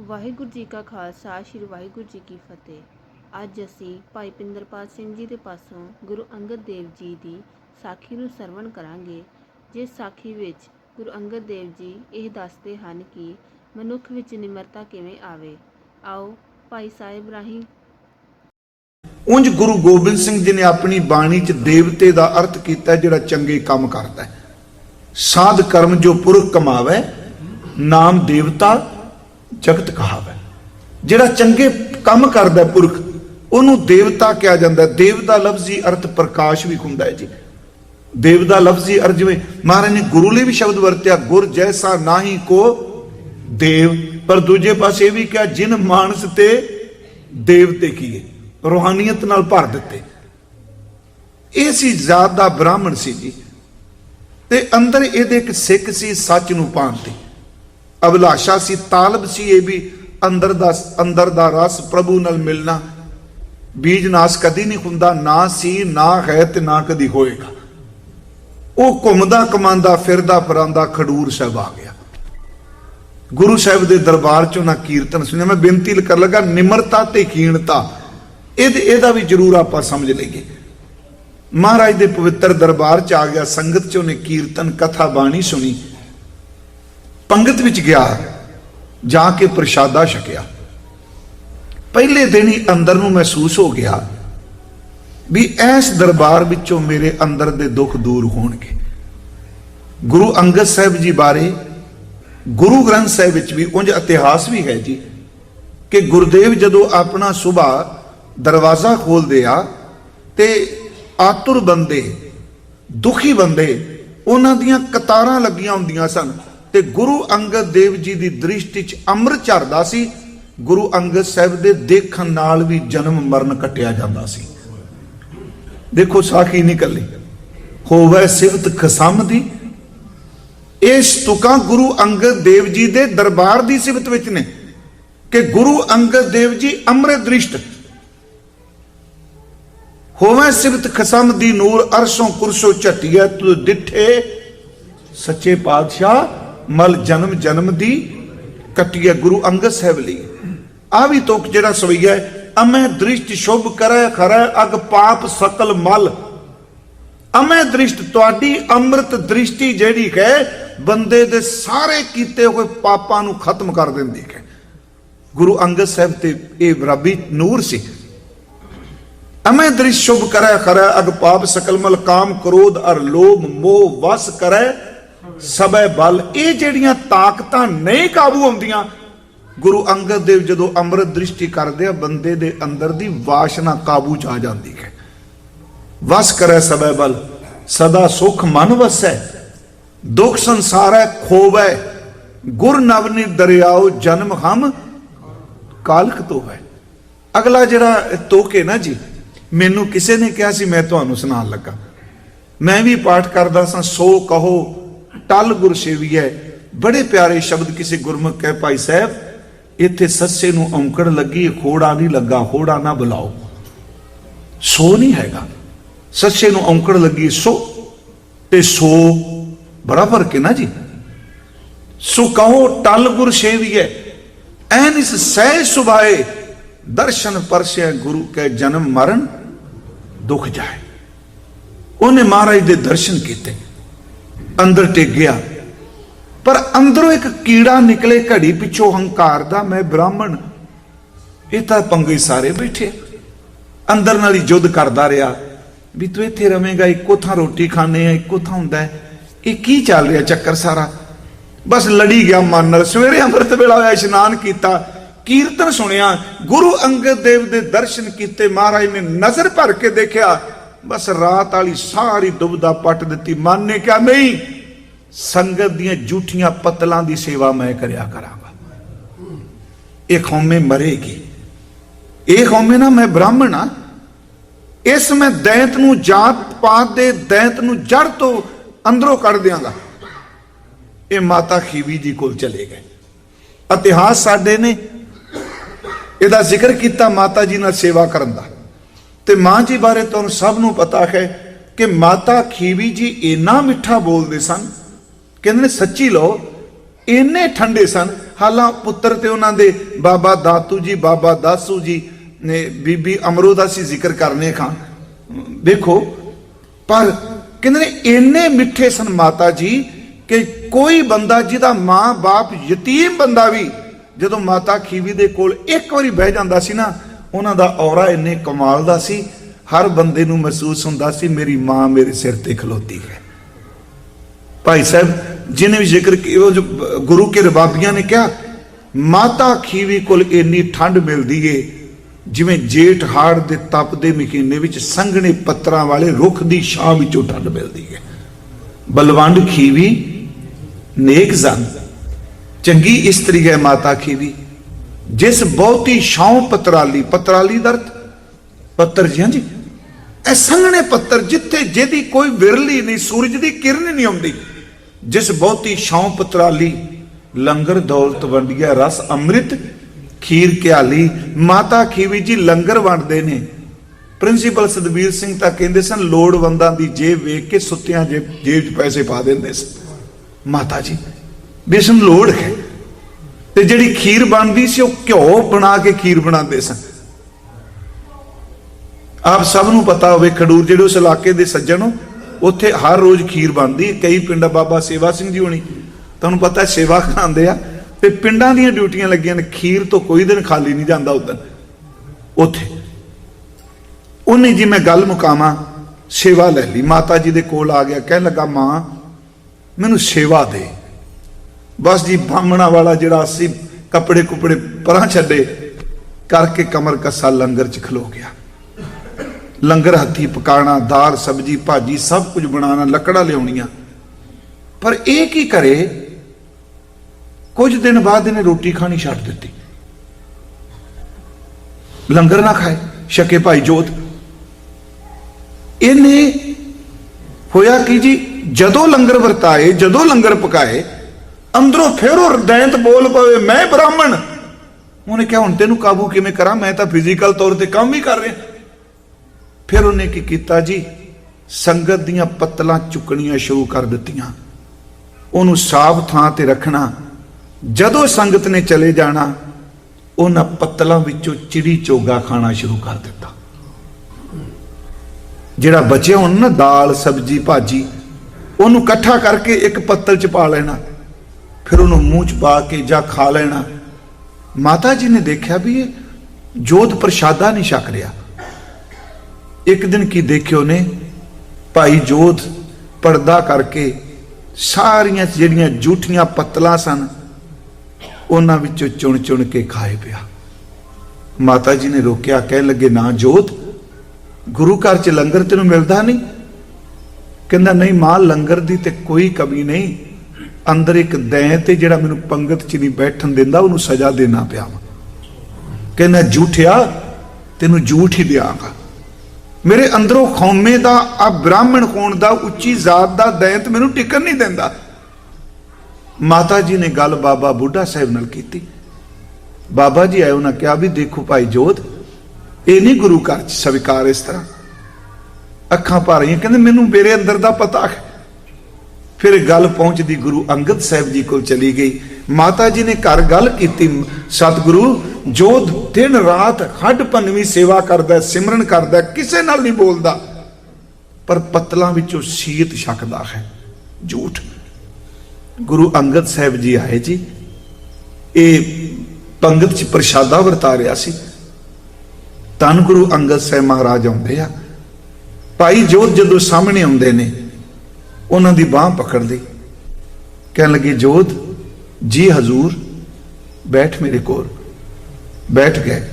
ਵਾਹਿਗੁਰੂ ਜੀ ਕਾ ਖਾਲਸਾ, ਸ੍ਰੀ ਵਾਹਿਗੁਰੂ ਜੀ ਕੀ ਫਤਿਹ। ਅੱਜ ਅਸੀਂ ਭਾਈ ਪਿੰਦਰਪਾਲ ਸਿੰਘ ਜੀ ਦੇ ਪਾਸੋਂ ਗੁਰੂ ਅੰਗਦ ਦੇਵ ਜੀ ਦੀ ਸਾਖੀ ਨੂੰ ਸਰਵਣ ਕਰਾਂਗੇ, ਜਿਸ ਸਾਖੀ ਵਿੱਚ ਗੁਰੂ ਅੰਗਦ ਦੇਵ ਜੀ ਇਹ ਦੱਸਦੇ ਹਨ ਕਿ ਮਨੁੱਖ ਵਿੱਚ ਨਿਮਰਤਾ ਕਿਵੇਂ ਆਵੇ। ਆਓ ਭਾਈ ਸਾਹਿਬ ਰਾਹੀਂ। ਉਂਝ ਗੁਰੂ ਗੋਬਿੰਦ ਸਿੰਘ ਜੀ ਨੇ ਆਪਣੀ ਬਾਣੀ 'ਚ ਦੇਵਤੇ ਦਾ ਅਰਥ ਕੀਤਾ ਜਿਹੜਾ ਚੰਗੇ ਕੰਮ ਕਰਦਾ ਹੈ। ਸਾਧ ਕਰਮ ਜੋ ਪੁਰਖ ਕਮਾਵੇ, ਨਾਮ ਦੇਵਤਾ ਜਗਤ ਕਹਾਵੇ। ਜਿਹੜਾ ਚੰਗੇ ਕੰਮ ਕਰਦਾ ਪੁਰਖ, ਉਹਨੂੰ ਦੇਵਤਾ ਕਿਹਾ ਜਾਂਦਾ ਹੈ। ਦੇਵ ਦਾ ਲਫ਼ਜ਼ੀ ਅਰਥ ਪ੍ਰਕਾਸ਼ ਵੀ ਹੁੰਦਾ ਹੈ ਜੀ। ਦੇਵ ਦਾ ਲਫ਼ਜ਼ੀ ਅਰਥ ਜਿਵੇਂ ਮਹਾਰਾਜ ਨੇ ਗੁਰੂ ਲਈ ਵੀ ਸ਼ਬਦ ਵਰਤਿਆ, ਗੁਰ ਜੈਸਾ ਨਾਹੀ ਕੋ ਦੇਵ। ਪਰ ਦੂਜੇ ਪਾਸੇ ਇਹ ਵੀ ਕਿਹਾ, ਜਿਨ ਮਾਨਸ ਤੇ ਦੇਵਤੇ ਕੀਏ, ਰੋਹਾਨੀਅਤ ਨਾਲ ਭਰ ਦਿੱਤੇ। ਇਹ ਸੀ ਜ਼ਾਤ ਦਾ ਬ੍ਰਾਹਮਣ ਸੀ ਜੀ। ਤੇ ਅੰਦਰ ਇਹਦੇ ਇੱਕ ਸਿੱਖ ਸੀ, ਸੱਚ ਨੂੰ ਪਾਣ ਤੇ। ਅਭਿਲਾਸ਼ਾ ਸੀ, ਤਾਲਬ ਸੀ ਇਹ ਵੀ ਅੰਦਰ ਦਾ ਅੰਦਰ ਦਾ ਰਸ ਪ੍ਰਭੂ ਨਾਲ ਮਿਲਣਾ। ਬੀਜ ਨਾਸ ਕਦੀ ਨਹੀਂ ਹੁੰਦਾ, ਨਾ ਸੀ, ਨਾ ਹੈ ਤੇ ਨਾ ਕਦੀ ਹੋਏਗਾ। ਉਹ ਘੁੰਮਦਾ ਕਮਾਂਦਾ, ਫਿਰਦਾ ਫਰਾਂਦਾ ਖਡੂਰ ਸਾਹਿਬ ਆ ਗਿਆ। ਗੁਰੂ ਸਾਹਿਬ ਦੇ ਦਰਬਾਰ ਚੋਂ ਨਾ ਕੀਰਤਨ ਸੁਣਿਆ। ਮੈਂ ਬੇਨਤੀ ਕਰ ਲਗਾ, ਨਿਮਰਤਾ ਤੇ ਕੀਣਤਾ ਇਹਦੇ, ਇਹਦਾ ਵੀ ਜ਼ਰੂਰ ਆਪਾਂ ਸਮਝ ਲਈਏ। ਮਹਾਰਾਜ ਦੇ ਪਵਿੱਤਰ ਦਰਬਾਰ ਚ ਆ ਗਿਆ, ਸੰਗਤ ਚ ਉਹਨੇ ਕੀਰਤਨ, ਕਥਾ ਬਾਣੀ ਸੁਣੀ। ਪੰਗਤ ਵਿੱਚ ਗਿਆ, ਜਾ ਕੇ ਪ੍ਰਸ਼ਾਦਾ ਛਕਿਆ। ਪਹਿਲੇ ਦਿਨ ਹੀ ਅੰਦਰ ਨੂੰ ਮਹਿਸੂਸ ਹੋ ਗਿਆ ਵੀ ਇਸ ਦਰਬਾਰ ਵਿੱਚੋਂ ਮੇਰੇ ਅੰਦਰ ਦੇ ਦੁੱਖ ਦੂਰ ਹੋਣਗੇ। ਗੁਰੂ ਅੰਗਦ ਸਾਹਿਬ ਜੀ ਬਾਰੇ, ਗੁਰੂ ਗ੍ਰੰਥ ਸਾਹਿਬ ਵਿੱਚ ਵੀ ਉਂਝ ਇਤਿਹਾਸ ਵੀ ਹੈ ਜੀ ਕਿ ਗੁਰਦੇਵ ਜਦੋਂ ਆਪਣਾ ਸੁਭਾ ਦਰਵਾਜ਼ਾ ਖੋਲਦੇ ਆ ਤੇ ਆਤੁਰ ਬੰਦੇ, ਦੁਖੀ ਬੰਦੇ, ਉਹਨਾਂ ਦੀਆਂ ਕਤਾਰਾਂ ਲੱਗੀਆਂ ਹੁੰਦੀਆਂ ਸਨ। ਤੇ ਗੁਰੂ ਅੰਗਦ ਦੇਵ ਜੀ ਦੀ ਦ੍ਰਿਸ਼ਟੀ 'ਚ ਅੰਮ੍ਰਿਤ ਝਰਦਾ ਸੀ, ਗੁਰੂ ਅੰਗਦ ਸਾਹਿਬ ਦੇ ਦੇਖਣ ਨਾਲ ਵੀ ਜਨਮ ਮਰਨ ਕੱਟਿਆ ਜਾਂਦਾ ਸੀ। ਦੇਖੋ ਸਾਖੀ ਨਿਕਲੀ ਹੋਵੇ ਸਿਫਤ ਖਸਮ ਦੀ। ਇਹ ਤੁਕਾਂ ਗੁਰੂ ਅੰਗਦ ਦੇਵ ਜੀ ਦੇ ਦਰਬਾਰ ਦੀ ਸਿਫਤ ਵਿੱਚ ਨੇ ਕਿ ਗੁਰੂ ਅੰਗਦ ਦੇਵ ਜੀ ਅੰਮ੍ਰਿਤ ਦ੍ਰਿਸ਼ਟ। ਹੋਵੇ ਸਿਫਤ ਖਸਮ ਦੀ ਨੂਰ ਅਰਸ਼ੋਂ ਕੁਰਸੋਂ ਝਟਿਆ ਤੂੰ ਡਿਠੇ। ਸੱਚੇ ਪਾਤਸ਼ਾਹ ਮਲ ਜਨਮ ਜਨਮ ਦੀ ਕੱਟਿਆ ਗੁਰੂ ਅੰਗਦ ਸਾਹਿਬ ਲਈ। ਆ ਵੀ ਤੋਕ ਜਿਹੜਾ ਸਵਈਆ ਅਮੈ ਦ੍ਰਿਸ਼ਟ ਸ਼ੁਭ ਕਰੈ ਖਰੈ ਅਗ ਪਾਪ ਸਕਲ ਮਲ। ਅਮੈ ਦ੍ਰਿਸ਼ਟ ਤੁਹਾਡੀ ਅੰਮ੍ਰਿਤ ਦ੍ਰਿਸ਼ਟੀ ਜਿਹੜੀ ਹੈ, ਬੰਦੇ ਦੇ ਸਾਰੇ ਕੀਤੇ ਹੋਏ ਪਾਪਾਂ ਨੂੰ ਖਤਮ ਕਰ ਦਿੰਦੀ ਹੈ। ਗੁਰੂ ਅੰਗਦ ਸਾਹਿਬ ਤੇ ਇਹ ਰੱਬੀ ਨੂਰ ਸੀ। ਅਮੈ ਦ੍ਰਿਸ਼ ਸ਼ੁਭ ਕਰੈ ਖਰੈ ਅਗ ਪਾਪ ਸਕਲ ਮਲ, ਕਾਮ ਕ੍ਰੋਧ ਅਰ ਲੋਭ ਮੋਹ ਵਸ ਕਰੈ ਸਬੈ ਬਲ, ਇਹ ਜਿਹੜੀਆਂ ਤਾਕਤਾਂ ਨਹੀਂ ਕਾਬੂ ਆਉਂਦੀਆਂ ਗੁਰੂ ਅੰਗਦ ਦੇਵ ਜਦੋਂ ਅੰਮ੍ਰਿਤ ਦ੍ਰਿਸ਼ਟੀ ਕਰਦੇ ਆ, ਬੰਦੇ ਦੇ ਅੰਦਰ ਦੀ ਵਾਸ਼ਨਾ ਕਾਬੂ ਚ ਆ ਜਾਂਦੀ ਹੈ। ਵਸ ਕਰੈ ਸਬੈ ਬਲ, ਸਦਾ ਸੁਖ ਮਨ ਵਸੈ, ਦੁਖ ਸੰਸਾਰੈ ਖੋਵੈ, ਗੁਰ ਨਵਨੀ ਦਰਿਆਓ ਜਨਮ ਹਮ ਕਾਲਕ ਤੋਂ ਹੈ ਅਗਲਾ ਜਿਹੜਾ ਤੋਕੇ ਨਾ ਜੀ, ਮੈਨੂੰ ਕਿਸੇ ਨੇ ਕਿਹਾ ਸੀ, ਮੈਂ ਤੁਹਾਨੂੰ ਸੁਣਾਉਣ ਲੱਗਾ। ਮੈਂ ਵੀ ਪਾਠ ਕਰਦਾ ਸਾਂ, ਸੋ ਕਹੋ ਟਲ ਗੁਰ ਸੇਵੀਐ ਬੜੇ ਪਿਆਰੇ ਸ਼ਬਦ ਕਿਸੇ ਗੁਰਮੁਖ ਕਹੇ, ਭਾਈ ਸਾਹਿਬ, ਇੱਥੇ ਸੱਸੇ ਨੂੰ ਔਂਕੜ ਲੱਗੀ, ਖੋੜਾ ਨਹੀਂ ਲੱਗਾ, ਹੋੜਾ ਨਾ ਬੁਲਾਓ। ਸੋ ਨਹੀਂ ਹੈਗਾ। ਸੱਸੇ ਨੂੰ ਔਂਕੜ ਲੱਗੀ, ਸੋ। ਤੇ ਸੋ ਬਰਾਬਰ ਕਿ ਨਾ ਜੀ? ਸੋ ਕਹੋ, ਟਲ ਗੁਰ ਸੇਵੀਐ ਐਨ ਇਸ ਸਹਿ ਸੁਭਾਏ, ਦਰਸ਼ਨ ਪਰਸਿਆ ਗੁਰੂ ਕੇ ਜਨਮ ਮਰਨ ਦੁਖ ਜਾਏ। ਉਹਨੇ ਮਹਾਰਾਜ ਦੇ ਦਰਸ਼ਨ ਕੀਤੇ। ਅੰਦਰ ਟਿਕ ਗਿਆ। ਪਰ ਅੰਦਰੋਂ ਇੱਕ ਕੀੜਾ ਨਿਕਲੇ ਘੜੀ ਪਿੱਛੋਂ ਹੰਕਾਰ ਦਾ, ਮੈਂ ਬ੍ਰਾਹਮਣ। ਇਹ ਤਾਂ ਪੰਗੇ ਸਾਰੇ ਬੈਠੇ ਅੰਦਰ ਨਾਲ ਹੀ ਜੁੱਧ ਕਰਦਾ ਰਿਹਾ। ਵੀ ਤੂੰ ਇੱਥੇ ਰਵੇਂਗਾ, ਇੱਕੋ ਥਾਂ ਰੋਟੀ ਖਾਣੇ ਆ, ਇੱਕੋ ਥਾਂ ਹੁੰਦਾ ਇਹ ਕੀ ਚੱਲ ਰਿਹਾ ਚੱਕਰ ਸਾਰਾ? ਬਸ ਲੜੀ ਗਿਆ ਮਨ ਨਾਲ। ਸਵੇਰੇ ਅੰਮ੍ਰਿਤ ਵੇਲਾ ਹੋਇਆ, ਇਸ਼ਨਾਨ ਕੀਤਾ। ਕੀਰਤਨ ਸੁਣਿਆ। ਗੁਰੂ ਅੰਗਦ ਦੇਵ ਦੇ ਦਰਸ਼ਨ ਕੀਤੇ। ਮਹਾਰਾਜ ਨੇ ਨਜ਼ਰ ਭਰ ਕੇ ਦੇਖਿਆ। ਬਸ ਰਾਤ ਵਾਲੀ ਸਾਰੀ ਦੁਬਦਾ ਪੱਟ ਦਿੱਤੀ। ਮਨ ਨੇ ਕਿਹਾ, ਨਹੀਂ, ਸੰਗਤ ਦੀਆਂ ਝੂਠੀਆਂ ਪਤਲਾਂ ਦੀ ਸੇਵਾ ਮੈਂ ਕਰਿਆ ਕਰਾਂਗਾ। ਇਹ ਖੌਮੇ ਮਰੇਗੀ। ਇਹ ਖੌਮੇ ਨਾ ਮੈਂ ਬ੍ਰਾਹਮਣ ਆ ਇਸ ਮੈਂ ਦੈਂਤ ਨੂੰ ਜਾਤ ਪਾਤ ਦੇ ਦੈਂਤ ਨੂੰ ਜੜ ਤੋਂ ਅੰਦਰੋਂ ਕੱਢ ਦਿਆਂਗਾ। ਇਹ ਮਾਤਾ ਖੀਵੀ ਜੀ ਕੋਲ ਚਲੇ ਗਏ। ਇਤਿਹਾਸ ਸਾਡੇ ਨੇ ਇਹਦਾ ਜ਼ਿਕਰ ਕੀਤਾ ਮਾਤਾ ਜੀ ਨਾਲ ਸੇਵਾ ਕਰਨ ਦਾ। ਤੇ ਮਾਂ ਜੀ ਬਾਰੇ ਤੁਹਾਨੂੰ ਸਭ ਨੂੰ ਪਤਾ ਹੈ ਕਿ ਮਾਤਾ ਖੀਵੀ ਜੀ ਇੰਨਾ ਮਿੱਠਾ ਬੋਲਦੇ ਸਨ। ਕਹਿੰਦੇ ਨੇ, ਸੱਚੀ ਲੋ ਇੰਨੇ ਠੰਡੇ ਸਨ। ਹਾਲਾਂ ਪੁੱਤਰ ਤੇ ਉਹਨਾਂ ਦੇ ਬਾਬਾ ਦਾਤੂ ਜੀ, ਬਾਬਾ ਦਾਸੂ ਜੀ ਨੇ ਬੀਬੀ ਅਮਰੋ ਦਾ ਸੀ ਜ਼ਿਕਰ ਕਰਨੇ ਖਾਂ। ਦੇਖੋ ਪਰ ਕਹਿੰਦੇ ਨੇ, ਇੰਨੇ ਮਿੱਠੇ ਸਨ ਮਾਤਾ ਜੀ ਕਿ ਕੋਈ ਬੰਦਾ ਜਿਹਦਾ ਮਾਂ-ਬਾਪ ਯਤੀਮ ਬੰਦਾ ਵੀ ਜਦੋਂ ਮਾਤਾ ਖੀਵੀ ਦੇ ਕੋਲ ਇੱਕ ਵਾਰੀ ਬਹਿ ਜਾਂਦਾ ਸੀ ਨਾ ਉਹਨਾਂ ਦਾ ਔਰਾ ਇੰਨੇ ਕਮਾਲ ਦਾ ਸੀ, ਹਰ ਬੰਦੇ ਨੂੰ ਮਹਿਸੂਸ ਹੁੰਦਾ ਸੀ, ਮੇਰੀ ਮਾਂ ਮੇਰੇ ਸਿਰ ਤੇ ਖਲੋਤੀ ਹੈ। ਭਾਈ ਸਾਹਿਬ ਜਿਹਨੇ ਵੀ ਜ਼ਿਕਰ ਉਹ ਜੋ ਗੁਰੂ ਕੇ ਰਬਾਬੀਆਂ ਨੇ ਕਿਹਾ, ਮਾਤਾ ਖੀਵੀ ਕੋਲ ਇੰਨੀ ਠੰਡ ਮਿਲਦੀ ਏ, ਜਿਵੇਂ ਜੇਠ ਹਾੜ ਦੇ ਤਪਦੇ ਮਹੀਨੇ ਵਿੱਚ ਸੰਘਣੇ ਪੱਤਰਾਂ ਵਾਲੇ ਰੁੱਖ ਦੀ ਛਾਂ ਵਿੱਚੋਂ ਠੰਡ ਮਿਲਦੀ ਹੈ ਬਲਵੰਡ ਖੀਵੀ ਨੇਕ ਜ਼ਨ, ਚੰਗੀ ਇਸਤਰੀ ਹੈ ਮਾਤਾ ਖੀਵੀ। ਜਿਸ ਬਹੁਤੀ ਛਾਉ ਪਤਰਾਲੀ ਪਤਰਾਲੀ ਦਰਤ ਪੱਤਰ ਜੀ ਹਾਂਜੀ ਇਹ ਸੰਘਣੇ ਪੱਤਰ ਜਿੱਥੇ ਜਿਹਦੀ ਕੋਈ ਵਿਰਲੀ ਨਹੀਂ, ਸੂਰਜ ਦੀ ਕਿਰਨ ਨਹੀਂ ਆਉਂਦੀ, ਜਿਸ ਬਹੁਤੀ ਛਾਂ ਪਤਰਾਲੀ, ਲੰਗਰ ਦੌਲਤ ਵੰਡਿਆ ਰਸ ਅੰਮ੍ਰਿਤ, ਖੀਰ ਕਿਆਲੀ ਮਾਤਾ ਖੀਵੀ ਜੀ ਲੰਗਰ ਵੰਡਦੇ ਨੇ। ਪ੍ਰਿੰਸੀਪਲ ਸਦਬੀਰ ਸਿੰਘ ਤਾਂ ਕਹਿੰਦੇ ਸਨ, ਲੋੜਵੰਦਾਂ ਦੀ ਜੇਬ ਵੇਖ ਕੇ ਸੁੱਤਿਆਂ ਜੇਬ ਜੇਬ 'ਚ ਪੈਸੇ ਪਾ ਦਿੰਦੇ ਸਨ। ਮਾਤਾ ਜੀ ਬੇਸਨ ਲੋੜ ਹੈ। ਤੇ ਜਿਹੜੀ ਖੀਰ ਬਣਦੀ ਸੀ, ਉਹ ਘਿਓ ਬਣਾ ਕੇ ਖੀਰ ਬਣਾਉਂਦੇ ਸਨ। ਆਪ ਸਭ ਨੂੰ ਪਤਾ ਹੋਵੇ, ਖਡੂਰ ਜਿਹੜੇ ਉਸ ਇਲਾਕੇ ਦੇ ਸੱਜਣ ਹੋ, ਉੱਥੇ ਹਰ ਰੋਜ਼ ਖੀਰ ਬਣਦੀ। ਕਈ ਪਿੰਡ ਬਾਬਾ ਸੇਵਾ ਸਿੰਘ ਜੀ ਹੋਣੀ, ਤੁਹਾਨੂੰ ਪਤਾ ਸੇਵਾ ਕਰਾਉਂਦੇ ਆ, ਤੇ ਪਿੰਡਾਂ ਦੀਆਂ ਡਿਊਟੀਆਂ ਲੱਗੀਆਂ ਨੇ, ਖੀਰ ਤੋਂ ਕੋਈ ਦਿਨ ਖਾਲੀ ਨਹੀਂ ਜਾਂਦਾ ਉਦੋਂ ਉੱਥੇ। ਉਹਨੇ ਜੀ ਮੈਂ ਗੱਲ ਮੁਕਾਵਾਂ, ਸੇਵਾ ਲੈ ਲਈ। ਮਾਤਾ ਜੀ ਦੇ ਕੋਲ ਆ ਗਿਆ, ਕਹਿਣ ਲੱਗਾ, ਮਾਂ, ਮੈਨੂੰ ਸੇਵਾ ਦੇ। ਬਸ ਜੀ, ਬਾਹਮਣਾ ਵਾਲਾ ਜਿਹੜਾ ਸੀ ਕੱਪੜੇ ਕੁਪੜੇ ਪਰਾਂ ਛੱਡੇ, ਕਰਕੇ ਕਮਰ ਕੱਸਾ ਲੰਗਰ ਚ ਖਲੋ ਗਿਆ। ਲੰਗਰ ਹੱਥੀ ਪਕਾਣਾ, ਦਾਲ, ਸਬਜੀ, ਭਾਜੀ, ਸਭ ਕੁਝ ਬਣਾਉਣਾ, ਲੱਕੜਾਂ ਲਿਆਉਣੀਆਂ। ਪਰ ਇਹ ਕੀ ਕਰੇ? ਕੁਝ ਦਿਨ ਬਾਅਦ ਇਹਨੇ ਰੋਟੀ ਖਾਣੀ ਛੱਡ ਦਿੱਤੀ। ਲੰਗਰ ਨਾ ਖਾਏ ਸ਼ਕੇ ਭਾਈ ਜੋਤ। ਇਹਨੇ ਹੋਇਆ ਕਿ ਜੀ? ਜਦੋਂ ਲੰਗਰ ਵਰਤਾਏ, ਜਦੋਂ ਲੰਗਰ ਪਕਾਏ ਅੰਦਰੋਂ ਫਿਰ ਉਹ ਦੈਂਤ ਬੋਲ ਪਵੇ, ਮੈਂ ਬ੍ਰਾਹਮਣ। ਉਹਨੇ ਕਿਹਾ, ਹੁਣ ਤੈਨੂੰ ਕਾਬੂ ਕਿਵੇਂ ਕਰਾਂ? ਮੈਂ ਤਾਂ ਫਿਜ਼ੀਕਲ ਤੌਰ ਤੇ ਕੰਮ ਹੀ ਕਰ ਰਿਹਾ। ਫਿਰ ਉਹਨੇ ਕੀ ਕੀਤਾ ਜੀ? ਸੰਗਤ ਦੀਆਂ ਪੱਤਲਾਂ ਚੁੱਕਣੀਆਂ ਸ਼ੁਰੂ ਕਰ ਦਿੱਤੀਆਂ। ਉਹਨੂੰ ਸਾਫ਼ ਥਾਂ ਤੇ ਰੱਖਣਾ, ਜਦੋਂ ਸੰਗਤ ਨੇ ਚਲੇ ਜਾਣਾ, ਉਹਨਾਂ ਪੱਤਲਾਂ ਵਿੱਚੋਂ ਚਿੜੀ ਚੋਗਾ ਖਾਣਾ ਸ਼ੁਰੂ ਕਰ ਦਿੱਤਾ। ਜਿਹੜਾ ਬਚਿਆ ਹੁਣ ਨਾ ਦਾਲ, ਸਬਜੀ, ਭਾਜੀ, ਉਹਨੂੰ ਇਕੱਠਾ ਕਰਕੇ ਇੱਕ ਪੱਤਲ ਚ ਪਾ ਲੈਣਾ। ਫਿਰ ਉਹਨੂੰ ਮੂੰਹ ਚ ਪਾ ਕੇ ਜਾਂ ਖਾ ਲੈਣਾ। ਮਾਤਾ ਜੀ ਨੇ ਦੇਖਿਆ ਵੀ ਇਹ ਜੋਤ ਪ੍ਰਸ਼ਾਦਾ ਨਹੀਂ ਛਕ ਰਿਹਾ। ਇੱਕ ਦਿਨ ਕੀ ਦੇਖਿਓ ਨੇ, ਭਾਈ ਜੋਤ ਪਰਦਾ ਕਰਕੇ ਸਾਰੀਆਂ ਜਿਹੜੀਆਂ ਝੂਠੀਆਂ ਪੱਤਲਾਂ ਸਨ, ਉਹਨਾਂ ਵਿੱਚੋਂ ਚੁਣ ਚੁਣ ਕੇ ਖਾਏ ਪਿਆ। ਮਾਤਾ ਜੀ ਨੇ ਰੋਕਿਆ ਕਹਿ ਲੱਗੇ, ਨਾ ਜੋਤ, ਗੁਰੂ ਘਰ ਚ ਲੰਗਰ ਤੈਨੂੰ ਮਿਲਦਾ ਨਹੀਂ? ਕਹਿੰਦਾ, ਨਹੀਂ ਮਾਂ, ਲੰਗਰ ਦੀ ਤੇ ਕੋਈ ਕਮੀ ਨਹੀਂ। ਅੰਦਰ ਇੱਕ ਦੈਂ ਤੇ ਜਿਹੜਾ ਮੈਨੂੰ ਪੰਗਤ ਚ ਨਹੀਂ ਬੈਠਣ ਦਿੰਦਾ, ਉਹਨੂੰ ਸਜ਼ਾ ਦੇਣਾ ਪਿਆ ਵਾ। ਕਹਿੰਦਾ, ਝੂਠਿਆ, ਤੈਨੂੰ ਝੂਠ ਹੀ ਦਿਆਂਗਾ। ਮੇਰੇ ਅੰਦਰੋਂ ਖੌਮੇ ਦਾ, ਆ ਬ੍ਰਾਹਮਣ ਹੋਣ ਦਾ, ਉੱਚੀ ਜ਼ਾਤ ਦਾ ਦੈਂਤ ਮੈਨੂੰ ਟਿਕਣ ਨਹੀਂ ਦਿੰਦਾ। ਮਾਤਾ ਜੀ ਨੇ ਗੱਲ ਬਾਬਾ ਬੁੱਢਾ ਸਾਹਿਬ ਨਾਲ ਕੀਤੀ। ਬਾਬਾ ਜੀ ਆਏ, ਉਹਨਾਂ ਕਿਹਾ ਵੀ, ਦੇਖੋ ਭਾਈ ਜੋਤ, ਇਹ ਨਹੀਂ ਗੁਰੂ ਘਰ ਚ ਸਵੀਕਾਰ ਇਸ ਤਰ੍ਹਾਂ। ਅੱਖਾਂ ਭਰ ਰਹੀਆਂ ਕਹਿੰਦੇ, ਮੈਨੂੰ ਮੇਰੇ ਅੰਦਰ ਦਾ ਪਤਾ ਹੈ। ਫਿਰ ਗੱਲ ਪਹੁੰਚਦੀ ਗੁਰੂ ਅੰਗਦ ਸਾਹਿਬ ਜੀ ਕੋਲ ਚਲੀ ਗਈ। ਮਾਤਾ ਜੀ ਨੇ ਘਰ ਗੱਲ ਕੀਤੀ, ਸਤਿਗੁਰੂ, ਜੋ ਦਿਨ ਰਾਤ ਹੱਡ ਭੰਨਵੀਂ ਸੇਵਾ ਕਰਦਾ, ਸਿਮਰਨ ਕਰਦਾ, ਕਿਸੇ ਨਾਲ ਨਹੀਂ ਬੋਲਦਾ, ਪਰ ਪਤਲਾਂ ਵਿੱਚੋਂ ਸੀਤ ਛਕਦਾ ਹੈ। ਝੂਠ। ਗੁਰੂ ਅੰਗਦ ਸਾਹਿਬ ਜੀ ਆਏ ਜੀ। ਇਹ ਪੰਗਤ ਚ ਪ੍ਰਸ਼ਾਦਾ ਵਰਤਾ ਰਿਹਾ ਸੀ। ਤਨ ਗੁਰੂ ਅੰਗਦ ਸਾਹਿਬ ਮਹਾਰਾਜ ਆਉਂਦੇ ਆ। ਭਾਈ ਜੋਤ ਜਦੋਂ ਸਾਹਮਣੇ ਆਉਂਦੇ ਨੇ ਉਹਨਾਂ ਦੀ ਬਾਹ ਪਕੜ ਲਈ। ਕਹਿਣ ਲੱਗੇ, ਜੋਧ, ਜੀ ਹਜ਼ੂਰ, ਬੈਠ ਮੇਰੇ ਕੋਲ। ਬੈਠ ਗਏ।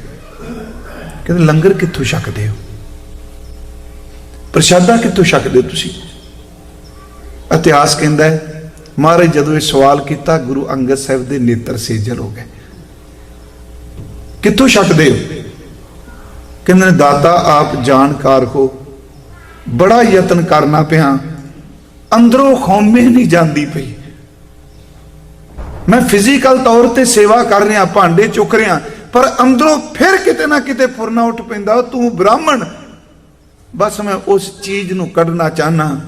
ਕਹਿੰਦੇ, ਲੰਗਰ ਕਿੱਥੋਂ ਛਕਦੇ ਹੋ? ਪ੍ਰਸ਼ਾਦਾ ਕਿੱਥੋਂ ਛਕਦੇ ਹੋ ਤੁਸੀਂ? ਇਤਿਹਾਸ ਕਹਿੰਦਾ ਹੈ, ਮਹਾਰਾਜ ਜਦੋਂ ਇਹ ਸਵਾਲ ਕੀਤਾ, ਗੁਰੂ ਅੰਗਦ ਸਾਹਿਬ ਦੇ ਨੇਤਰ ਸੇਜਲ ਹੋ ਗਏ। ਕਿੱਥੋਂ ਛਕਦੇ ਹੋ? ਕਹਿੰਦੇ ਨੇ, ਦਾਤਾ ਆਪ ਜਾਣਕਾਰ ਹੋ, ਬੜਾ ਯਤਨ ਕਰਨਾ ਪਿਆ। ਅੰਦਰੋਂ ਖੌਮੇ ਨਹੀਂ ਜਾਂਦੀ ਪਈ। ਮੈਂ ਫਿਜ਼ੀਕਲ ਤੌਰ ਤੇ ਸੇਵਾ ਕਰ ਰਿਹਾ, ਭਾਂਡੇ ਚੁੱਕ ਰਿਹਾ, ਪਰ ਅੰਦਰੋਂ ਫਿਰ ਕਿਤੇ ਨਾ ਕਿਤੇ ਫੁਰਨਾ ਉੱਠ ਪੈਂਦਾ, ਤੂੰ ਬ੍ਰਾਹਮਣ। ਬਸ ਮੈਂ ਉਸ ਚੀਜ਼ ਨੂੰ ਕੱਢਣਾ ਚਾਹਨਾ।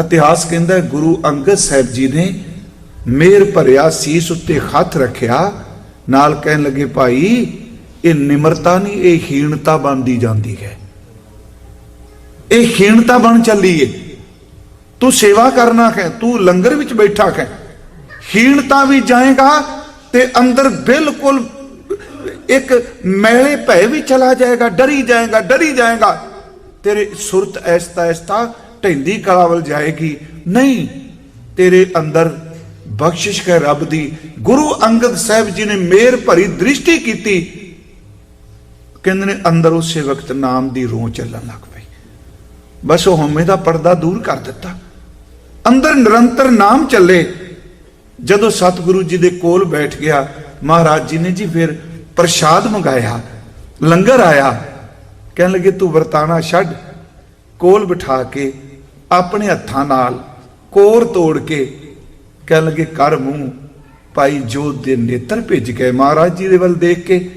ਇਤਿਹਾਸ ਕਹਿੰਦਾ ਗੁਰੂ ਅੰਗਦ ਸਾਹਿਬ ਜੀ ਨੇ ਮੇਰ ਭਰਿਆ, ਸੀਸ ਉੱਤੇ ਹੱਥ ਰੱਖਿਆ। ਨਾਲ ਕਹਿਣ ਲੱਗੇ, ਭਾਈ, ਇਹ ਨਿਮਰਤਾ ਨਹੀਂ, ਇਹ ਹੀਣਤਾ ਬਣਦੀ ਜਾਂਦੀ ਹੈ। ਇਹ ਹੀਣਤਾ ਬਣ ਚੱਲੀ ਏ। ਤੂੰ ਸੇਵਾ ਕਰਨਾ ਹੈ, ਤੂੰ ਲੰਗਰ ਵਿੱਚ ਬੈਠਾ ਹੈ। ਹੀਣਤਾ ਵੀ ਜਾਏਗਾ ਤੇ ਅੰਦਰ ਬਿਲਕੁਲ ਇੱਕ ਮੈਲੇ ਭੈ ਵੀ ਚਲਾ ਜਾਏਗਾ, ਡਰੀ ਜਾਏਗਾ ਡਰੀ ਜਾਏਗਾ। ਤੇਰੇ ਸੁਰਤ ਐਸਤਾ ਐਸਤਾ ਢੈਂਦੀ ਕਲਾ ਵੱਲ ਜਾਏਗੀ। ਨਹੀਂ, ਤੇਰੇ ਅੰਦਰ ਬਖਸ਼ਿਸ਼ ਹੈ ਰੱਬ ਦੀ। ਗੁਰੂ ਅੰਗਦ ਸਾਹਿਬ ਜੀ ਨੇ ਮੇਰ ਭਰੀ ਦ੍ਰਿਸ਼ਟੀ ਕੀਤੀ। ਕਹਿੰਦੇ ਨੇ, ਅੰਦਰ ਉਸੇ ਵਕਤ ਨਾਮ ਦੀ ਰੋਂ ਚੱਲਣ ਲੱਗ ਪਈ। ਬਸ ਉਹ ਹਉਮੈ ਦਾ ਪਰਦਾ ਦੂਰ ਕਰ ਦਿੱਤਾ। ਅੰਦਰ ਨਿਰੰਤਰ ਨਾਮ ਚੱਲੇ। ਜਦੋਂ ਸਤਿਗੁਰੂ ਜੀ ਦੇ ਕੋਲ ਬੈਠ ਗਿਆ, ਮਹਾਰਾਜ ਜੀ ਨੇ ਜੀ ਫਿਰ ਪ੍ਰਸ਼ਾਦ ਮੰਗਾਇਆ, ਲੰਗਰ ਆਇਆ। ਕਹਿਣ ਲੱਗੇ, ਤੂੰ ਵਰਤਾਣਾ ਛੱਡ। ਕੋਲ ਬਿਠਾ ਕੇ ਆਪਣੇ ਹੱਥਾਂ ਨਾਲ ਕੋਰ ਤੋੜ ਕੇ ਕਹਿਣ ਲੱਗੇ, ਕਰ ਮੂੰਹ। ਭਾਈ ਜੋਤ ਦੇ ਨੇਤਰ ਭਿੱਜ ਗਏ ਮਹਾਰਾਜ ਜੀ ਦੇ ਵੱਲ ਦੇਖ ਕੇ।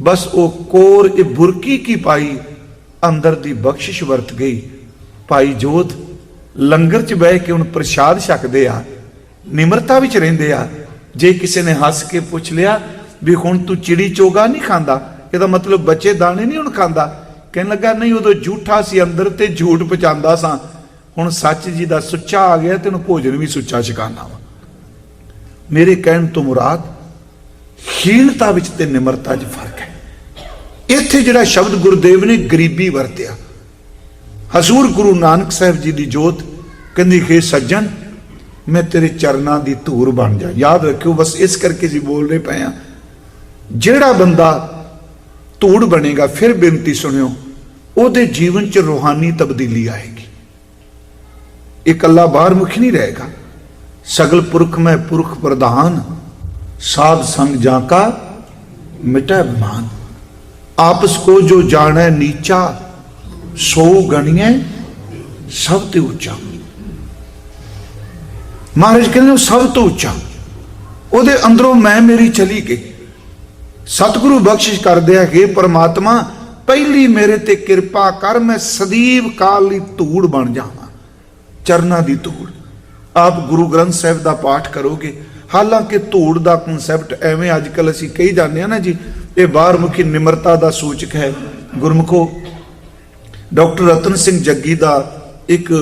ਬਸ ਉਹ ਕੋਰ, ਇਹ ਬੁਰਕੀ ਕੀ ਪਾਈ, ਅੰਦਰ ਦੀ ਬਖਸ਼ਿਸ਼ ਵਰਤ ਗਈ। ਭਾਈ ਜੋਤ ਲੰਗਰ 'ਚ ਬਹਿ ਕੇ ਹੁਣ ਪ੍ਰਸ਼ਾਦ ਛਕਦੇ ਆ, ਨਿਮਰਤਾ ਵਿੱਚ ਰਹਿੰਦੇ ਆ, ਜੇ ਕਿਸੇ ਨੇ ਹੱਸ ਕੇ ਪੁੱਛ ਲਿਆ ਵੀ ਹੁਣ ਤੂੰ ਚਿੜੀ ਚੋਗਾ ਨਹੀਂ ਖਾਂਦਾ, ਇਹਦਾ ਮਤਲਬ ਬੱਚੇ ਦਾਣੇ ਨਹੀਂ ਹੁਣ ਖਾਂਦਾ। ਕਹਿਣ ਲੱਗਾ, ਨਹੀਂ, ਉਦੋਂ ਝੂਠਾ ਸੀ, ਅੰਦਰ ਤੇ ਝੂਠ ਪਚਾਂਦਾ ਸਾਂ। ਹੁਣ ਸੱਚ ਜੀ ਦਾ ਸੁੱਚਾ ਆ ਗਿਆ ਤੈਨੂੰ ਭੋਜਨ ਵੀ ਸੁੱਚਾ ਛਕਾਣਾ ਵਾ। ਮੇਰੇ ਕਹਿਣ ਤੋਂ ਮੁਰਾਦ, ਹੀਣਤਾ ਵਿੱਚ ਤੇ ਨਿਮਰਤਾ 'ਚ ਫ਼ਰਕ ਹੈ। ਇੱਥੇ ਜਿਹੜਾ ਸ਼ਬਦ ਗੁਰਦੇਵ ਨੇ ਗਰੀਬੀ ਵਰਤਿਆ ਹਜ਼ੂਰ ਗੁਰੂ ਨਾਨਕ ਸਾਹਿਬ ਜੀ ਦੀ ਜੋਤ ਕਹਿੰਦੀ ਖੇ ਸੱਜਣ, ਮੈਂ ਤੇਰੇ ਚਰਨਾਂ ਦੀ ਧੂੜ ਬਣ ਜਾ। ਯਾਦ ਰੱਖਿਓ, ਬਸ ਇਸ ਕਰਕੇ ਜੀ ਬੋਲ ਰਹੇ ਪਏ ਆ ਜਿਹੜਾ ਬੰਦਾ ਧੂੜ ਬਣੇਗਾ, ਫਿਰ ਬੇਨਤੀ ਸੁਣਿਓ, ਉਹਦੇ ਜੀਵਨ 'ਚ ਰੂਹਾਨੀ ਤਬਦੀਲੀ ਆਏਗੀ। ਇਕੱਲਾ ਬਾਹਰ ਮੁਖੀ ਨਹੀਂ ਰਹੇਗਾ। ਸਗਲ ਪੁਰਖ, ਮੈਂ ਪੁਰਖ ਪ੍ਰਧਾਨ, ਸਾਧ ਸੰਗ ਜਾਂ ਕਾ ਮਿਟੈ ਮਾਨ। ਆਪਸ ਕੋ ਜੋ ਜਾਣੈ ਨੀਚਾ ਸੋ ਗਣੀਐ ਸਭ ਤੋਂ ਉੱਚਾ। ਮਹਾਰਾਜ ਕਹਿੰਦੇ ਉਹ ਸਭ ਤੋਂ ਉੱਚਾ। ਉਹਦੇ ਅੰਦਰੋਂ ਮੈਂ ਮੇਰੀ ਚਲੀ ਗਈ। ਸਤਿਗੁਰੂ ਬਖਸ਼ਿਸ਼ ਕਰਦੇ ਆ ਕਿ ਪਰਮਾਤਮਾ, ਪਹਿਲੀ ਮੇਰੇ ਤੇ ਕਿਰਪਾ ਕਰ, ਮੈਂ ਸਦੀਵ ਕਾਲ ਲਈ ਧੂੜ ਬਣ ਜਾਵਾਂ, ਚਰਨਾਂ ਦੀ ਧੂੜ। ਆਪ ਗੁਰੂ ਗ੍ਰੰਥ ਸਾਹਿਬ ਦਾ ਪਾਠ ਕਰੋਗੇ, ਹਾਲਾਂਕਿ ਧੂੜ ਦਾ ਕਨਸੈਪਟ ਐਵੇਂ ਅੱਜ ਕੱਲ ਅਸੀਂ ਕਹੀ ਜਾਂਦੇ ਆ ਨਾ ਜੀ, ਇਹ ਬਾਹਰਮੁਖੀ ਨਿਮਰਤਾ ਦਾ ਸੂਚਕ ਹੈ। ਗੁਰਮੁਖੋ ਡਾਕਟਰ ਰਤਨ ਸਿੰਘ ਜੱਗੀ ਦਾ ਇੱਕ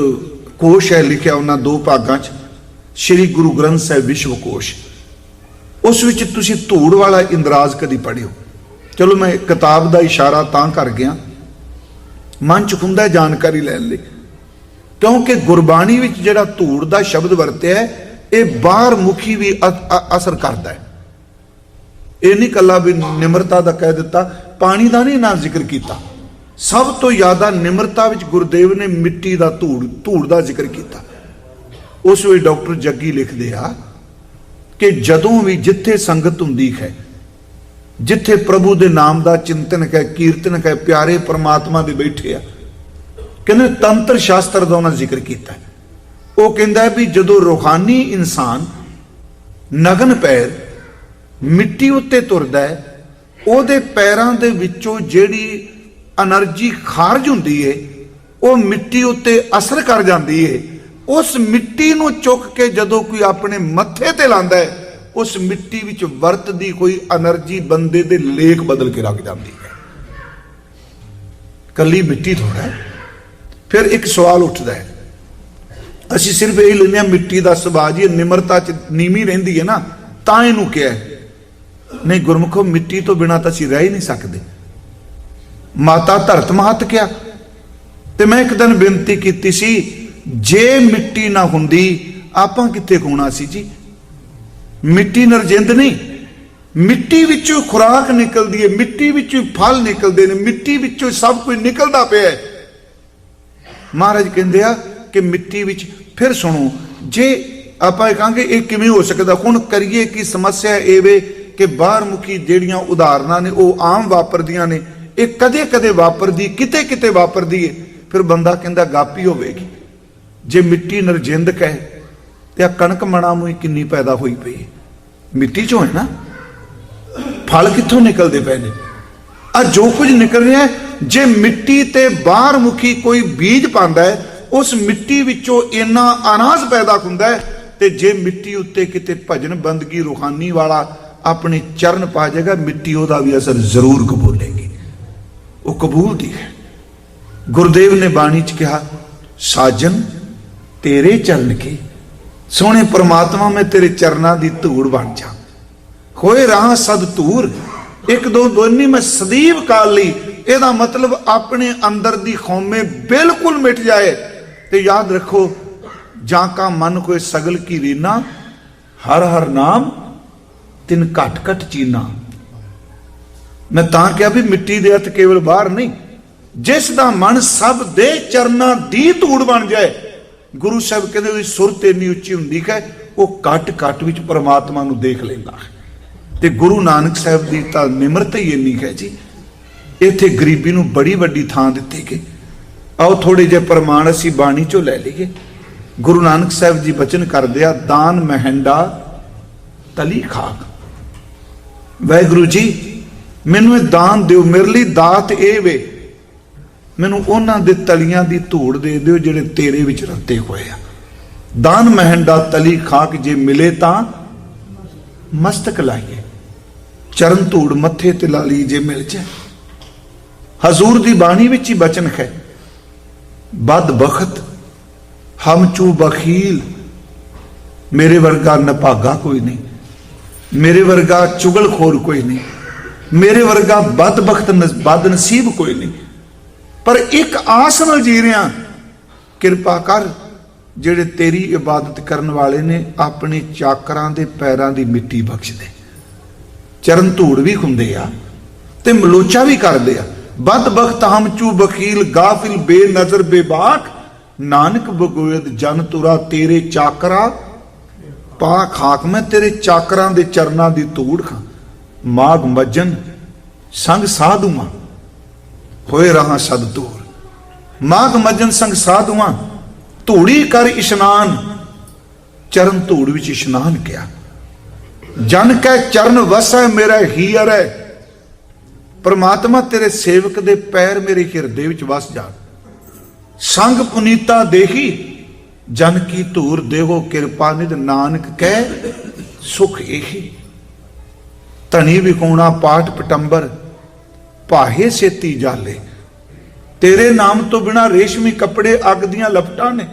ਕੋਸ਼ ਹੈ ਲਿਖਿਆ ਉਹਨਾਂ ਦੋ ਭਾਗਾਂ 'ਚ, ਸ੍ਰੀ ਗੁਰੂ ਗ੍ਰੰਥ ਸਾਹਿਬ ਵਿਸ਼ਵ ਕੋਸ਼। ਉਸ ਵਿੱਚ ਤੁਸੀਂ ਧੂੜ ਵਾਲਾ ਇੰਦਰਾਜ਼ ਕਦੀ ਪੜਿਓ ਚਲੋ ਮੈਂ ਕਿਤਾਬ ਦਾ ਇਸ਼ਾਰਾ ਤਾਂ ਕਰ ਗਿਆ। ਮਨ ਚ ਹੁੰਦਾ ਜਾਣਕਾਰੀ ਲੈਣ ਲਈ। ਕਿਉਂਕਿ ਗੁਰਬਾਣੀ ਵਿੱਚ ਜਿਹੜਾ ਧੂੜ ਦਾ ਸ਼ਬਦ ਵਰਤਿਆ ਹੈ, ਇਹ ਬਾਹਰ ਮੁਖੀ ਵੀ ਅ- ਅਸਰ ਕਰਦਾ ਹੈ। ਇਹ ਨਹੀਂ ਕੱਲਾ ਵੀ ਨਿਮਰਤਾ ਦਾ ਕਹਿ ਦਿੱਤਾ, ਪਾਣੀ ਦਾ ਨਹੀਂ ਨਾ ਜ਼ਿਕਰ ਕੀਤਾ। ਸਭ ਤੋਂ ਜ਼ਿਆਦਾ ਨਿਮਰਤਾ ਵਿੱਚ ਗੁਰਦੇਵ ਨੇ ਮਿੱਟੀ ਦਾ ਧੂੜ ਧੂੜ ਦਾ ਜ਼ਿਕਰ ਕੀਤਾ। ਉਸ ਵੇਲੇ ਡਾਕਟਰ ਜੱਗੀ ਲਿਖਦੇ ਆ ਕਿ ਜਦੋਂ ਵੀ ਜਿੱਥੇ ਸੰਗਤ ਹੁੰਦੀ ਹੈ, ਜਿੱਥੇ ਪ੍ਰਭੂ ਦੇ ਨਾਮ ਦਾ ਚਿੰਤਨ ਹੈ, ਕੀਰਤਨ ਹੈ, ਪਿਆਰੇ ਪ੍ਰਮਾਤਮਾ ਦੇ ਬੈਠੇ ਆ, ਕਹਿੰਦੇ ਤੰਤਰ ਸ਼ਾਸਤਰ ਦਾ ਉਹਨਾਂ ਜ਼ਿਕਰ ਕੀਤਾ। ਉਹ ਕਹਿੰਦਾ ਵੀ ਜਦੋਂ ਰੂਹਾਨੀ ਇਨਸਾਨ ਨਗਨ ਪੈਰ ਮਿੱਟੀ ਉੱਤੇ ਤੁਰਦਾ ਹੈ, ਉਹਦੇ ਪੈਰਾਂ ਦੇ ਵਿੱਚੋਂ ਜਿਹੜੀ એનર્ਜੀ ਖਾਰਜ ਹੁੰਦੀ ਏ, ਉਹ ਮਿੱਟੀ ਉੱਤੇ ਅਸਰ ਕਰ ਜਾਂਦੀ ਏ। ਉਸ ਮਿੱਟੀ ਨੂੰ ਚੁੱਕ ਕੇ ਜਦੋਂ ਕੋਈ ਆਪਣੇ ਮੱਥੇ ਤੇ ਲਾਂਦਾ ਹੈ ਉਸ ਮਿੱਟੀ ਵਿੱਚ ਵਰਤਦੀ ਕੋਈ એનર્ਜੀ ਬੰਦੇ ਦੇ ਲੇਖ ਬਦਲ ਕੇ ਰੱਖ ਜਾਂਦੀ ਹੈ ਕੱਲੀ ਮਿੱਟੀ ਥੋੜਾ ਫਿਰ ਇੱਕ ਸਵਾਲ ਉੱਠਦਾ ਹੈ ਅਸੀਂ ਸਿਰਫ ਇਹ ਲੈਂਦੇ ਹਾਂ, ਮਿੱਟੀ ਦਾ ਸੁਭਾਅ ਜੀ ਨਿਮਰਤਾ ਚ ਨੀਮੀ ਰਹਿੰਦੀ ਹੈ ਨਾ, ਤਾਂ ਇਹਨੂੰ ਕਿਹਾ ਨਹੀਂ ਗੁਰਮੁਖੋ, ਮਿੱਟੀ ਤੋਂ ਬਿਨਾ ਤਾਂ ਅਸੀਂ ਰਹਿ ਹੀ ਨਹੀਂ ਸਕਦੇ। ਮਾਤਾ ਧਰਤ ਮਹਤ ਕਿਹਾ ਤੇ ਮੈਂ ਇੱਕ ਦਿਨ ਬੇਨਤੀ ਕੀਤੀ ਸੀ, ਜੇ ਮਿੱਟੀ ਨਾ ਹੁੰਦੀ, ਆਪਾਂ ਕਿੱਥੇ ਹੋਣਾ ਸੀ ਜੀ? ਮਿੱਟੀ ਨਰਜਿੰਦ ਨਹੀਂ, ਮਿੱਟੀ ਵਿੱਚੋਂ ਖੁਰਾਕ ਨਿਕਲਦੀ ਹੈ, ਮਿੱਟੀ ਵਿੱਚੋਂ ਫਲ ਨਿਕਲਦੇ ਨੇ, ਮਿੱਟੀ ਵਿੱਚੋਂ ਸਭ ਕੁਝ ਨਿਕਲਦਾ ਪਿਆ ਹੈ। ਮਹਾਰਾਜ ਕਹਿੰਦੇ ਆ ਕਿ ਮਿੱਟੀ ਵਿੱਚ ਫਿਰ ਸੁਣੋ, ਜੇ ਆਪਾਂ ਇਹ ਕਹਾਂਗੇ, ਇਹ ਕਿਵੇਂ ਹੋ ਸਕਦਾ? ਹੁਣ ਕਰੀਏ ਕਿ ਸਮੱਸਿਆ ਇਹ ਵੇ ਕਿ ਬਾਹਰਮੁਖੀ ਜਿਹੜੀਆਂ ਉਦਾਹਰਨਾਂ ਨੇ, ਉਹ ਆਮ ਵਾਪਰਦੀਆਂ ਨੇ ਇਹ ਕਦੇ ਕਦੇ ਵਾਪਰਦੀ, ਕਿਤੇ ਕਿਤੇ ਵਾਪਰਦੀ ਏ। ਫਿਰ ਬੰਦਾ ਕਹਿੰਦਾ, ਗਾਪੀ ਹੋਵੇਗੀ। ਜੇ ਮਿੱਟੀ ਨਰਜਿੰਦ ਕਹੇ, ਤੇ ਆ ਕਣਕ ਮਣਾ ਮੂਈ ਕਿੰਨੀ ਪੈਦਾ ਹੋਈ ਪਈ ਮਿੱਟੀ ਚੋਂ ਹੈ ਨਾ? ਫਲ ਕਿੱਥੋਂ ਨਿਕਲਦੇ ਪਏ ਨੇ? ਆ ਜੋ ਕੁਝ ਨਿਕਲ ਰਿਹਾ ਜੇ ਮਿੱਟੀ ਤੇ ਬਾਹਰ ਮੁਖੀ ਕੋਈ ਬੀਜ ਪਾਉਂਦਾ ਹੈ, ਉਸ ਮਿੱਟੀ ਵਿੱਚੋਂ ਇੰਨਾ ਅਨਾਜ ਪੈਦਾ ਹੁੰਦਾ ਹੈ, ਤੇ ਜੇ ਮਿੱਟੀ ਉੱਤੇ ਕਿਤੇ ਭਜਨ ਬੰਦਗੀ, ਰੂਹਾਨੀ ਵਾਲਾ ਆਪਣੇ ਚਰਨ ਪਾ ਜਾਏਗਾ, ਮਿੱਟੀ ਉਹਦਾ ਵੀ ਅਸਰ ਜ਼ਰੂਰ ਕਬੂਲੇਗੀ। ਉਹ ਕਬੂਲ ਦੀ ਹੈ। ਗੁਰਦੇਵ ਨੇ ਬਾਣੀ ਚ ਕਿਹਾ, ਸਾਜਨ, ਤੇਰੇ ਚਰਨ ਕੇ? ਸੋਹਣੇ ਪ੍ਰਮਾਤਮਾ, ਮੈਂ ਤੇਰੇ ਚਰਨਾਂ ਦੀ ਧੂੜ ਬਣ ਜਾ। ਹੋਏ ਰਾਹ ਸਦ ਧੂਰ ਇੱਕ ਦੋ ਦੋਨੀ ਮੈਂ ਸਦੀਵ ਕਾਲ ਲਈ। ਇਹਦਾ ਮਤਲਬ ਆਪਣੇ ਅੰਦਰ ਦੀ ਖੌਮੇ ਬਿਲਕੁਲ ਮਿਟ ਜਾਏ। ਤੇ ਯਾਦ ਰੱਖੋ, ਜਾਂ ਕਾ ਮਨ ਕੋਈ ਸਗਲ ਕੀ ਰੀਨਾ, ਹਰ ਹਰ ਨਾਮ ਤਿਨ ਘਟ ਘਟ ਚੀਨਾ। ਮੈਂ ਤਾਂ ਕਿਹਾ ਵੀ ਮਿੱਟੀ ਦੇ ਹੱਥ ਕੇਵਲ ਬਾਹਰ ਨਹੀਂ। ਜਿਸ ਦਾ ਮਨ ਸਭ ਦੇ ਚਰਨਾਂ ਦੀ ਧੂੜ ਬਣ ਜਾਏ, ਗੁਰੂ ਸਾਹਿਬ ਕਹਿੰਦੇ ਉਹਦੀ ਸੁਰਤ ਇੰਨੀ ਉੱਚੀ ਹੁੰਦੀ ਹੈ, ਉਹ ਘਟ ਘਟ ਵਿੱਚ ਪਰਮਾਤਮਾ ਨੂੰ ਦੇਖ ਲੈਂਦਾ ਹੈ। ਤੇ ਗੁਰੂ ਨਾਨਕ ਸਾਹਿਬ ਦੀ ਤਾਂ ਨਿਮਰਤਾ ਹੀ ਇੰਨੀ ਹੈ ਜੀ। ਇੱਥੇ ਗਰੀਬੀ ਨੂੰ ਬੜੀ ਵੱਡੀ ਥਾਂ ਦਿੱਤੀ ਗਈ। ਆਓ ਥੋੜੇ ਜਿਹੇ ਪ੍ਰਮਾਣ ਅਸੀਂ ਬਾਣੀ ਚੋਂ ਲੈ ਲਈਏ। ਗੁਰੂ ਨਾਨਕ ਸਾਹਿਬ ਜੀ ਬਚਨ ਕਰਦੇ ਆ, ਦਾਨ ਮਹਿੰਡਾ ਤਲੀ ਖਾਕ। ਵਾਹਿਗੁਰੂ ਜੀ ਮੈਨੂੰ ਇਹ ਦਾਨ ਦਿਓ, ਮੇਰੇ ਲਈ ਦਾਤ ਇਹ ਵੇ। ਮੈਨੂੰ ਉਹਨਾਂ ਦੇ ਤਲੀਆਂ ਦੀ ਧੂੜ ਦੇ ਦਿਓ ਜਿਹੜੇ ਤੇਰੇ ਵਿੱਚ ਰੱਤੇ ਹੋਏ ਆ। ਦਾਨ ਮਹਿੰਡਾ ਤਲੀ ਖਾਕ ਜੇ ਮਿਲੇ ਤਾਂ ਮਸਤਕ ਲਾਈਏ। ਚਰਨ ਧੂੜ ਮੱਥੇ ਤੇ ਲਾ ਲਈ ਜੇ ਮਿਲ ਜਾਏ। ਹਜ਼ੂਰ ਦੀ ਬਾਣੀ ਵਿੱਚ ਹੀ ਬਚਨ ਹੈ ਬਦ ਬਖਤ, ਹਮ ਚੂ ਬਖੀਲ, ਮੇਰੇ ਵਰਗਾ ਨਭਾਗਾ ਕੋਈ ਨਹੀਂ। ਮੇਰੇ ਵਰਗਾ ਚੁਗਲਖੋਰ ਕੋਈ ਨਹੀਂ। ਮੇਰੇ ਵਰਗਾ ਬਦਬਖਤ ਬਦ ਨਸੀਬ ਕੋਈ ਨਹੀਂ। ਪਰ ਇੱਕ ਆਸ ਨਾਲ ਜੀ ਰਿਆਂ ਕਿਰਪਾ ਕਰ, ਜਿਹੜੇ ਤੇਰੀ ਇਬਾਦਤ ਕਰਨ ਵਾਲੇ ਨੇ ਆਪਣੇ ਚਾਕਰਾਂ ਦੇ ਪੈਰਾਂ ਦੀ ਮਿੱਟੀ ਬਖਸ਼ ਦੇ। ਚਰਨ ਧੂੜ ਵੀ ਹੁੰਦੇ ਆ ਤੇ ਮਲੋਚਾ ਵੀ ਕਰਦੇ ਆ। ਬਦ ਬਖਤ ਹਮ ਚੂ ਬਖੀਲ ਗਾਫਿਲ ਬੇਨਜ਼ਰ ਬੇਬਾਕ। ਨਾਨਕ ਬਗੋਇਦ ਜਨ ਤੁਰਾ ਤੇਰੇ ਚਾਕਰਾ। ਪਾ ਖਾਕ ਮੈਂ ਤੇਰੇ ਚਾਕਰਾਂ ਦੇ ਚਰਨਾਂ ਦੀ ਧੂੜ ਖਾਂ। ਮਾਗ ਮੱਜਨ, ਸੰਗ ਸਾਧੂਆਂ ਹੋਏ ਰਹਾ ਸਦ ਦੂਰ। ਮਾਗ ਮੱਜਨ, ਸੰਗ ਸਾਧੂਆਂ ਧੂੜੀ ਕਰ ਇਸ਼ਨਾਨ। ਚਰਨ ਧੂੜ ਵਿੱਚ ਇਸ਼ਨਾਨ ਕਿਆ ਜਨ ਕੈ ਚਰਨ ਵਸੈ, ਮੇਰਾ ਹੀਰ ਹੈ ਪਰਮਾਤਮਾ ਤੇਰੇ ਸੇਵਕ ਦੇ ਪੈਰ ਮੇਰੇ ਹਿਰਦੇ ਵਿੱਚ ਵਸ ਜਾਣ ਸੰਗ ਪੁਨੀਤਾ ਦੇਖੀ ਜਨ ਕੀ ਧੂਰ ਦੇਵੋ ਕਿਰਪਾ ਨਿਧ ਨਾਨਕ ਕਹਿ ਸੁਖ ਇਹੀ ਧਨੀ ਵਿਕੋਣਾ ਪਾਠ ਪਟੰਬਰ ਪਾਹੇ ਸੇਤੀ ਜਾਲੇ। ਤੇਰੇ ਨਾਮ ਤੋਂ ਬਿਨਾ ਰੇਸ਼ਮੀ ਕੱਪੜੇ ਅੱਗ ਦੀਆਂ ਲਪਟਾਂ ਨੇ।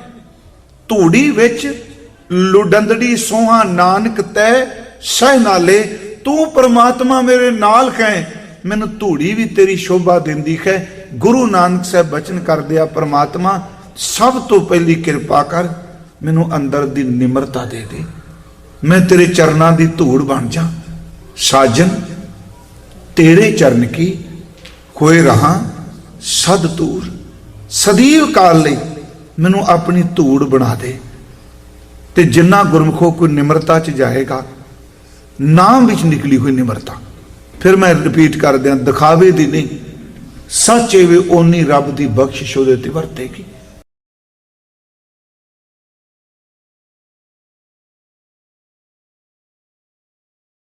ਧੂੜੀ ਵਿੱਚ ਲੁਡੰਦੜੀ ਸੋਹਾ ਨਾਨਕ ਤੈ, ਸਹਿ ਨਾਲੇ, ਤੂੰ ਪ੍ਰਮਾਤਮਾ ਮੇਰੇ ਨਾਲ ਹੈ ਮੈਨੂੰ ਧੂੜੀ ਵੀ ਤੇਰੀ ਸ਼ੋਭਾ ਦਿੰਦੀ ਹੈ ਗੁਰੂ ਨਾਨਕ ਸਾਹਿਬ ਬਚਨ ਕਰਦੇ ਆ, ਪ੍ਰਮਾਤਮਾ, ਸਭ ਤੋਂ ਪਹਿਲੀ ਕਿਰਪਾ ਕਰ, ਮੈਨੂੰ ਅੰਦਰ ਦੀ ਨਿਮਰਤਾ ਦੇ ਦੇ। ਮੈਂ ਤੇਰੇ ਚਰਨਾਂ ਦੀ ਧੂੜ ਬਣ ਜਾ। ਸਾਜਨ, ਤੇਰੇ ਚਰਨ ਕੀ ਹੋਏ ਰਹਾ? ਸਦ ਤੂਰ, ਸਦੀਵ ਕਾਲ ਲਈ ਮੈਨੂੰ ਆਪਣੀ ਧੂੜ ਬਣਾ ਦੇ। ਤੇ ਜਿੰਨਾ ਗੁਰਮਖੋ ਕੋਈ ਨਿਮਰਤਾ ਚ ਜਾਏਗਾ, ਨਾਮ ਵਿੱਚ ਨਿਕਲੀ ਹੋਈ ਨਿਮਰਤਾ। ਫਿਰ ਮੈਂ ਰਿਪੀਟ ਕਰ ਦਿਆਂ ਦਿਖਾਵੇ ਦੀ ਨਹੀਂ, ਸੱਚੇ ਵੇ ਓਨੀ ਰੱਬ ਦੀ ਬਖਸ਼ਿਸ਼ ਉਹਦੇ ਤੇ ਵਰਤੇਗੀ।